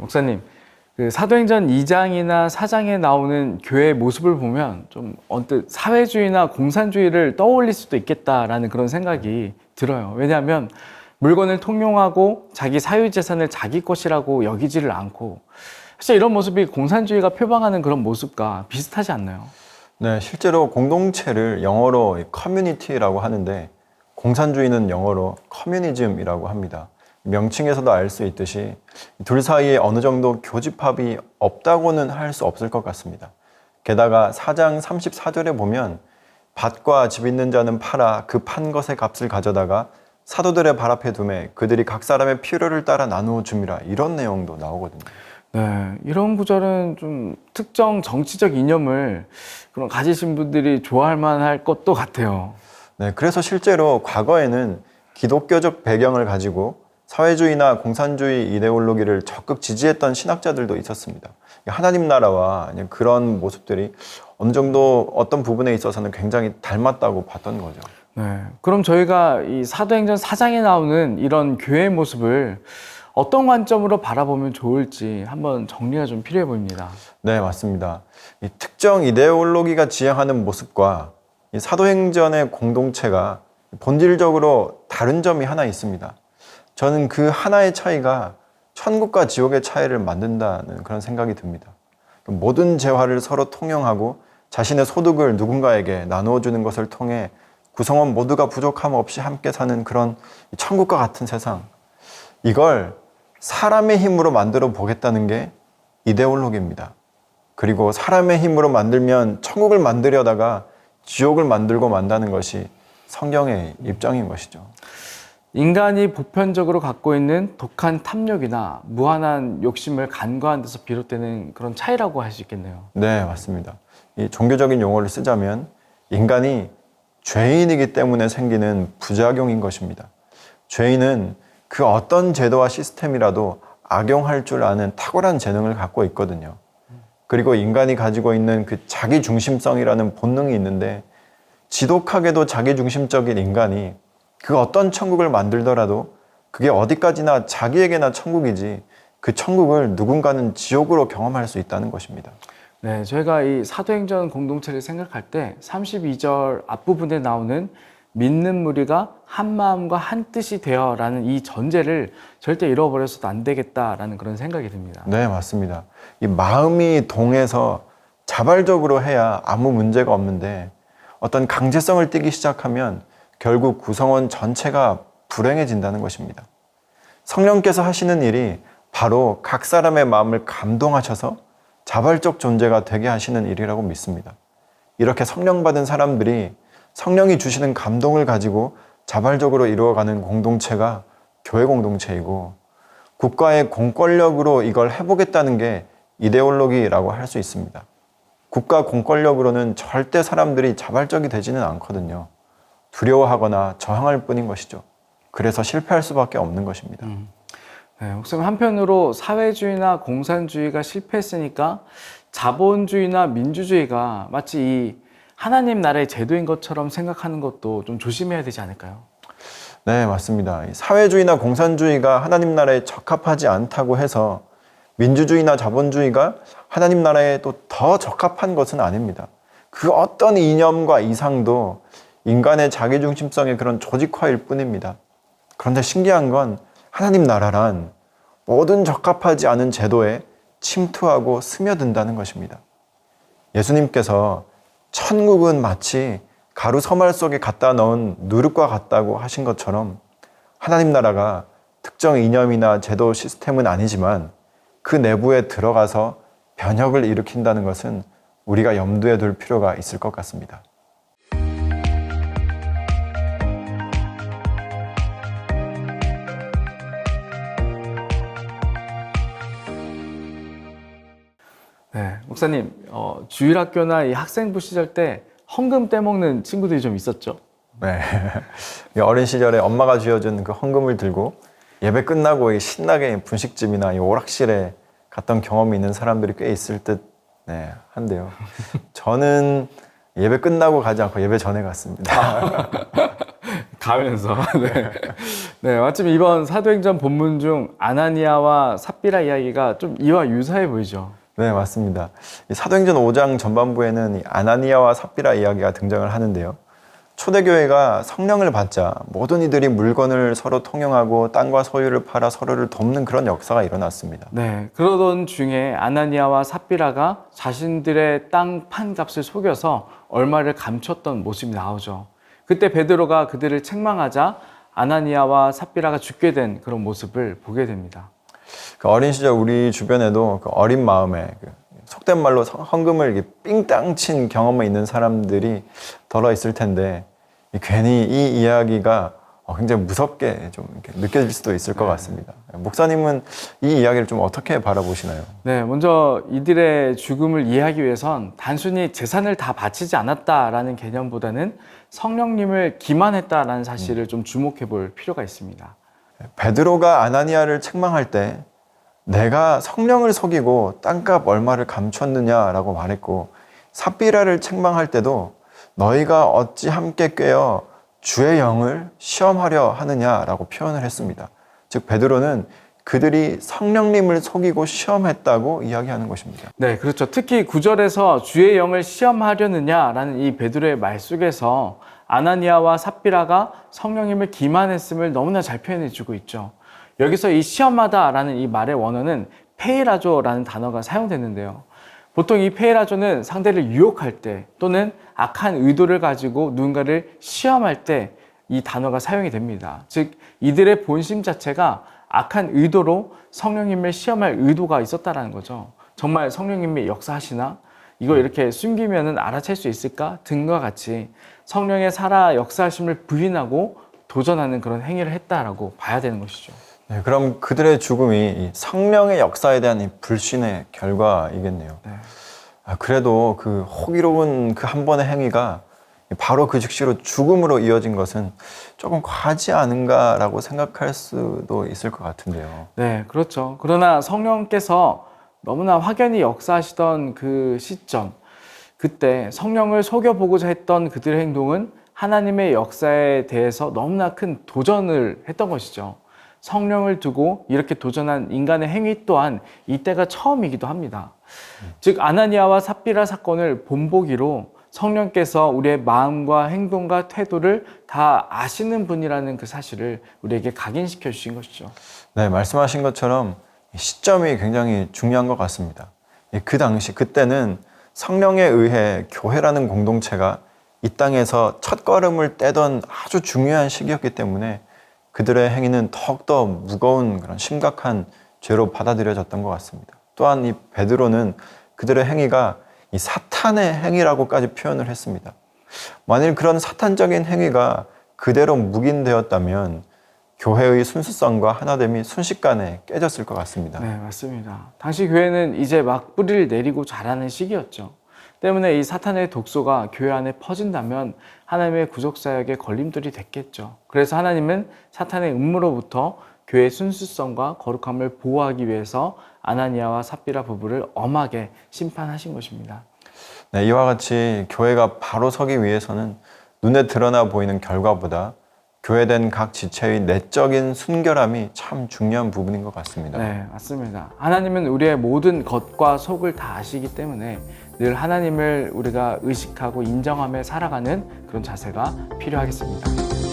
네, 목사님. 그 사도행전 2장이나 4장에 나오는 교회의 모습을 보면 좀 언뜻 사회주의나 공산주의를 떠올릴 수도 있겠다라는 그런 생각이 들어요. 왜냐하면 물건을 통용하고 자기 사유재산을 자기 것이라고 여기지를 않고 사실 이런 모습이 공산주의가 표방하는 그런 모습과 비슷하지 않나요? 네, 실제로 공동체를 영어로 커뮤니티라고 하는데 공산주의는 영어로 커뮤니즘이라고 합니다. 명칭에서도 알 수 있듯이 둘 사이에 어느 정도 교집합이 없다고는 할 수 없을 것 같습니다. 게다가 4장 34절에 보면 밭과 집 있는 자는 팔아 그 판 것의 값을 가져다가 사도들의 발 앞에 두매 그들이 각 사람의 필요를 따라 나누어 줍니다. 이런 내용도 나오거든요. 네, 이런 구절은 좀 특정 정치적 이념을 그런 가지신 분들이 좋아할 만할 것도 같아요. 네, 그래서 실제로 과거에는 기독교적 배경을 가지고 사회주의나 공산주의 이데올로기를 적극 지지했던 신학자들도 있었습니다. 하나님 나라와 그런 모습들이 어느 정도 어떤 부분에 있어서는 굉장히 닮았다고 봤던 거죠. 네, 그럼 저희가 이 사도행전 4장에 나오는 이런 교회의 모습을 어떤 관점으로 바라보면 좋을지 한번 정리가 좀 필요해 보입니다. 네, 맞습니다. 이 특정 이데올로기가 지향하는 모습과 이 사도행전의 공동체가 본질적으로 다른 점이 하나 있습니다. 저는 그 하나의 차이가 천국과 지옥의 차이를 만든다는 그런 생각이 듭니다. 모든 재화를 서로 통용하고 자신의 소득을 누군가에게 나누어 주는 것을 통해 구성원 모두가 부족함 없이 함께 사는 그런 천국과 같은 세상. 이걸 사람의 힘으로 만들어 보겠다는 게 이데올로기입니다. 그리고 사람의 힘으로 만들면 천국을 만들려다가 지옥을 만들고 만다는 것이 성경의 입장인 것이죠. 인간이 보편적으로 갖고 있는 독한 탐욕이나 무한한 욕심을 간과한 데서 비롯되는 그런 차이라고 할 수 있겠네요. 네, 맞습니다. 이 종교적인 용어를 쓰자면 인간이 죄인이기 때문에 생기는 부작용인 것입니다. 죄인은 그 어떤 제도와 시스템이라도 악용할 줄 아는 탁월한 재능을 갖고 있거든요. 그리고 인간이 가지고 있는 그 자기 중심성이라는 본능이 있는데 지독하게도 자기 중심적인 인간이 그 어떤 천국을 만들더라도 그게 어디까지나 자기에게나 천국이지 그 천국을 누군가는 지옥으로 경험할 수 있다는 것입니다. 네, 저희가 이 사도행전 공동체를 생각할 때 32절 앞부분에 나오는 믿는 무리가 한 마음과 한 뜻이 되어라는 이 전제를 절대 잃어버려서도 안 되겠다라는 그런 생각이 듭니다. 네, 맞습니다. 이 마음이 동해서 자발적으로 해야 아무 문제가 없는데 어떤 강제성을 띠기 시작하면 결국 구성원 전체가 불행해진다는 것입니다. 성령께서 하시는 일이 바로 각 사람의 마음을 감동하셔서 자발적 존재가 되게 하시는 일이라고 믿습니다. 이렇게 성령 받은 사람들이 성령이 주시는 감동을 가지고 자발적으로 이루어가는 공동체가 교회 공동체이고 국가의 공권력으로 이걸 해보겠다는 게 이데올로기라고 할 수 있습니다. 국가 공권력으로는 절대 사람들이 자발적이 되지는 않거든요. 두려워하거나 저항할 뿐인 것이죠. 그래서 실패할 수밖에 없는 것입니다. 음. 네, 목사님 한편으로 사회주의나 공산주의가 실패했으니까 자본주의나 민주주의가 마치 이 하나님 나라의 제도인 것처럼 생각하는 것도 좀 조심해야 되지 않을까요? 네, 맞습니다. 이 사회주의나 공산주의가 하나님 나라에 적합하지 않다고 해서 민주주의나 자본주의가 하나님 나라에 또 더 적합한 것은 아닙니다. 그 어떤 이념과 이상도 인간의 자기중심성의 그런 조직화일 뿐입니다. 그런데 신기한 건 하나님 나라란 모든 적합하지 않은 제도에 침투하고 스며든다는 것입니다. 예수님께서 천국은 마치 가루 서말 속에 갖다 넣은 누룩과 같다고 하신 것처럼 하나님 나라가 특정 이념이나 제도 시스템은 아니지만 그 내부에 들어가서 변혁을 일으킨다는 것은 우리가 염두에 둘 필요가 있을 것 같습니다. 목사님 어, 주일 학교나 이 학생부 시절 때 헌금 떼먹는 친구들이 좀 있었죠. 네. 어린 시절에 엄마가 쥐어준 그 헌금을 들고 예배 끝나고 이 신나게 분식집이나 이 오락실에 갔던 경험이 있는 사람들이 꽤 있을 듯 네, 한데요. 저는 예배 끝나고 가지 않고 예배 전에 갔습니다. 가면서 네. 네, 마침 이번 사도행전 본문 중 아나니아와 삽비라 이야기가 좀 이와 유사해 보이죠. 네, 맞습니다. 이 사도행전 5장 전반부에는 이 아나니아와 삽비라 이야기가 등장을 하는데요. 초대교회가 성령을 받자 모든 이들이 물건을 서로 통용하고 땅과 소유를 팔아 서로를 돕는 그런 역사가 일어났습니다. 네, 그러던 중에 아나니아와 삽비라가 자신들의 땅 판값을 속여서 얼마를 감췄던 모습이 나오죠. 그때 베드로가 그들을 책망하자 아나니아와 삽비라가 죽게 된 그런 모습을 보게 됩니다. 그 어린 시절 우리 주변에도 그 어린 마음에 그 속된 말로 성- 헌금을 삥땅 친 경험이 있는 사람들이 덜어 있을 텐데 이 괜히 이 이야기가 어, 굉장히 무섭게 좀 느껴질 수도 있을 것 같습니다. 목사님은 이 이야기를 좀 어떻게 바라보시나요? 네, 먼저 이들의 죽음을 이해하기 위해선 단순히 재산을 다 바치지 않았다라는 개념보다는 성령님을 기만했다라는 사실을 좀 주목해 볼 필요가 있습니다. 베드로가 아나니아를 책망할 때 내가 성령을 속이고 땅값 얼마를 감췄느냐라고 말했고 삽비라를 책망할 때도 너희가 어찌 함께 꿰어 주의 영을 시험하려 하느냐라고 표현을 했습니다. 즉 베드로는 그들이 성령님을 속이고 시험했다고 이야기하는 것입니다. 네, 그렇죠. 특히 구절에서 주의 영을 시험하려느냐라는 이 베드로의 말 속에서 아나니아와 삽비라가 성령님을 기만했음을 너무나 잘 표현해 주고 있죠. 여기서 이 시험하다라는 이 말의 원어는 페이라조라는 단어가 사용되는데요. 보통 이 페이라조는 상대를 유혹할 때 또는 악한 의도를 가지고 누군가를 시험할 때 이 단어가 사용이 됩니다. 즉 이들의 본심 자체가 악한 의도로 성령님을 시험할 의도가 있었다라는 거죠. 정말 성령님이 역사하시나 이거 이렇게 숨기면은 알아챌 수 있을까 등과 같이 성령의 살아 역사하심을 부인하고 도전하는 그런 행위를 했다라고 봐야 되는 것이죠. 네, 그럼 그들의 죽음이 이 성령의 역사에 대한 이 불신의 결과이겠네요. 네. 아, 그래도 그 호기로운 그 한 번의 행위가 바로 그 즉시로 죽음으로 이어진 것은 조금 과하지 않은가라고 생각할 수도 있을 것 같은데요. 네, 그렇죠. 그러나 성령께서 너무나 확연히 역사하시던 그 시점, 그때 성령을 속여보고자 했던 그들의 행동은 하나님의 역사에 대해서 너무나 큰 도전을 했던 것이죠. 성령을 두고 이렇게 도전한 인간의 행위 또한 이때가 처음이기도 합니다. 즉, 아나니아와 삽비라 사건을 본보기로 성령께서 우리의 마음과 행동과 태도를 다 아시는 분이라는 그 사실을 우리에게 각인시켜 주신 것이죠. 네, 말씀하신 것처럼 이 시점이 굉장히 중요한 것 같습니다. 이그 당시, 그때는 성령에 의해 교회라는 공동체가 이 땅에서 첫 걸음을 떼던 아주 중요한 시기였기 때문에 그들의 행위는 더욱더 무거운 그런 심각한 죄로 받아들여졌던 것 같습니다. 또한 이 베드로는 그들의 행위가 이 사탄의 행위라고까지 표현을 했습니다. 만일 그런 사탄적인 행위가 그대로 묵인되었다면 교회의 순수성과 하나됨이 순식간에 깨졌을 것 같습니다. 네, 맞습니다. 당시 교회는 이제 막 뿌리를 내리고 자라는 시기였죠. 때문에 이 사탄의 독소가 교회 안에 퍼진다면 하나님의 구속 사역에 걸림돌이 됐겠죠. 그래서 하나님은 사탄의 음모로부터 교회의 순수성과 거룩함을 보호하기 위해서 아나니아와 삽비라 부부를 엄하게 심판하신 것입니다. 네, 이와 같이 교회가 바로 서기 위해서는 눈에 드러나 보이는 결과보다 교회된 각 지체의 내적인 순결함이 참 중요한 부분인 것 같습니다. 네, 맞습니다. 하나님은 우리의 모든 겉과 속을 다 아시기 때문에 늘 하나님을 우리가 의식하고 인정하며 살아가는 그런 자세가 필요하겠습니다.